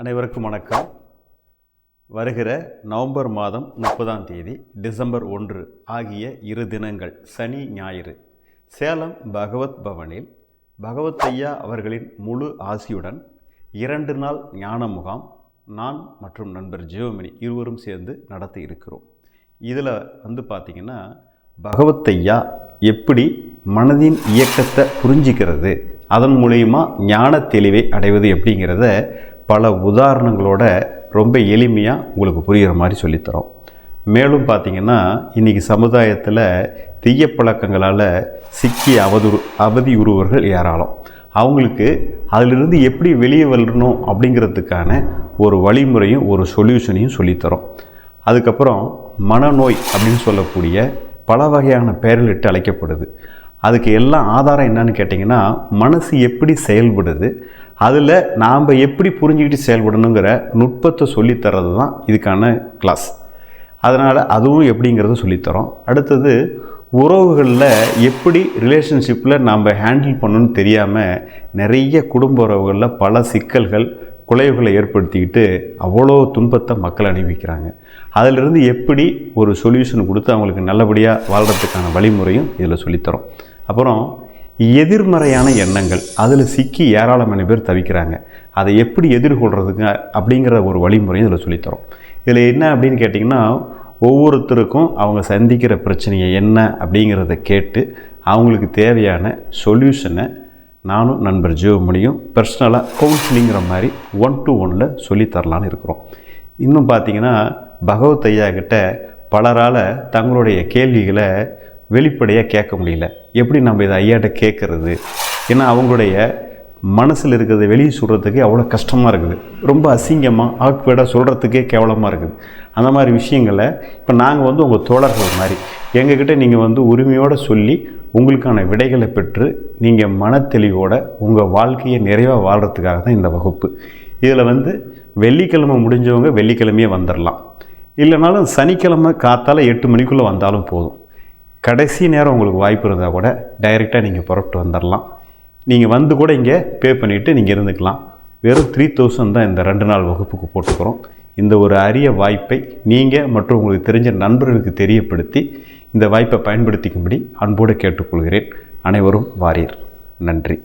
அனைவருக்கும் வணக்கம். வருகிற நவம்பர் மாதம் முப்பதாம் தேதி டிசம்பர் ஒன்று ஆகிய இரு தினங்கள் சனி ஞாயிறு. சேலம் பகவத் பவனில் பகவத் ஐயா அவர்களின் முழு ஆசியுடன் இரண்டு நாள் ஞான முகாம் நான் மற்றும் நண்பர் ஜீவமணி இருவரும் சேர்ந்து நடத்தி இருக்கிறோம். இதில் வந்து பார்த்திங்கன்னா பகவத் ஐயா எப்படி மனதின் இயக்கத்தை புரிஞ்சிக்கிறது அதன் மூலயமா ஞான தெளிவை அடைவது எப்படிங்கிறத பல உதாரணங்களோட ரொம்ப எளிமையாக உங்களுக்கு புரிகிற மாதிரி சொல்லித்தரோம். மேலும் பார்த்திங்கன்னா இன்றைக்கி சமுதாயத்தில் தீய பழக்கங்களால் சிக்கி அவதுரு அவதியுறுவர்கள் ஏராளம். அவங்களுக்கு அதிலிருந்து எப்படி வெளியே வரணும் அப்படிங்கிறதுக்கான ஒரு வழிமுறையும் ஒரு சொல்யூஷனையும் சொல்லித்தரோம். அதுக்கப்புறம் மனநோய் அப்படின்னு சொல்லக்கூடிய பல வகையான பெயர்களிட்டு அழைக்கப்படுது. அதுக்கு எல்லாம் ஆதாரம் என்னன்னு கேட்டிங்கன்னா மனசு எப்படி செயல்படுது அதில் நாம் எப்படி புரிஞ்சுக்கிட்டு செயல்படணுங்கிற நுட்பத்தை சொல்லித்தரது தான் இதுக்கான கிளாஸ் அதனால் அதுவும் எப்படிங்கிறத சொல்லித்தரோம். அடுத்தது உறவுகளில் எப்படி ரிலேஷன்ஷிப்பில் நாம் ஹேண்டில் பண்ணணும்னு தெரியாமல் நிறைய குடும்ப உறவுகளில் பல சிக்கல்கள் குலைவுகளை ஏற்படுத்திக்கிட்டு அவ்வளோ துன்பத்தை மக்கள் அனுபவிக்கிறாங்க. அதிலிருந்து எப்படி ஒரு சொல்யூஷன் கொடுத்து அவங்களுக்கு நல்லபடியாக வாழ்கிறதுக்கான வழிமுறையும் இதில் சொல்லித்தரோம். அப்புறம் எதிர்மறையான எண்ணங்கள். அதில் சிக்கி ஏராளமான பேர் தவிக்கிறாங்க. அதை எப்படி எதிர்கொள்கிறதுங்க அப்படிங்கிற ஒரு வழிமுறையும் இதில் சொல்லித்தரோம். இதில் என்ன அப்படின்னு கேட்டிங்கன்னா ஒவ்வொருத்தருக்கும் அவங்க சந்திக்கிற பிரச்சனையை என்ன அப்படிங்கிறத கேட்டு அவங்களுக்கு தேவையான சொல்யூஷனை நானும் நண்பர் ஜீவமணியும் பர்சனலாக கவுன்சிலிங்கிற மாதிரி ஒன் டு ஒனில் சொல்லித்தரலான்னு இருக்கிறோம். இன்னும் பார்த்தீங்கன்னா பகவத் ஐயா கிட்ட பலரால் தங்களுடைய கேள்விகளை வெளிப்படையாக கேட்க முடியல. எப்படி நம்ம இதை ஐயாட்ட கேட்குறது? ஏன்னா அவங்களுடைய மனசில் இருக்கிறத வெளியே சொல்கிறதுக்கு அவ்வளோ கஷ்டமாக இருக்குது. ரொம்ப அசிங்கமாக ஆக்வேர்டாக சொல்கிறதுக்கே கேவலமாக இருக்குது. அந்த மாதிரி விஷயங்களை இப்போ நாங்கள் வந்து உங்கள் தோழர்கள் மாதிரி எங்ககிட்ட நீங்கள் வந்து உரிமையோடு சொல்லி உங்களுக்கான விடைகளை பெற்று நீங்கள் மனத்தெளிவோட உங்கள் வாழ்க்கையை நிறைவாக வாழ்கிறதுக்காக தான் இந்த வகுப்பு. இதில் வந்து வெள்ளிக்கிழமை முடிஞ்சவங்க வெள்ளிக்கிழமையே வந்துடலாம் இல்லைனாலும் சனிக்கிழமை காத்தால் எட்டு மணிக்குள்ளே வந்தாலும் போதும். கடைசி நேரம் உங்களுக்கு வாய்ப்பு இருந்தால் கூட டைரெக்டாக நீங்கள் புறப்பட்டு வந்துடலாம் நீங்கள் வந்து கூட இங்கே பே பண்ணிவிட்டு நீங்கள் இருந்துக்கலாம். வெறும் த்ரீ தௌசண்ட் தான் இந்த ரெண்டு நாள் வகுப்புக்கு போட்டுக்கிறோம். இந்த ஒரு அரிய வாய்ப்பை நீங்கள் மற்றும் உங்களுக்கு தெரிஞ்ச நண்பர்களுக்கு தெரியப்படுத்தி இந்த வாய்ப்பை பயன்படுத்திக்கும்படி அன்போடு கேட்டுக்கொள்கிறேன். அனைவரும் வாரியர் நன்றி.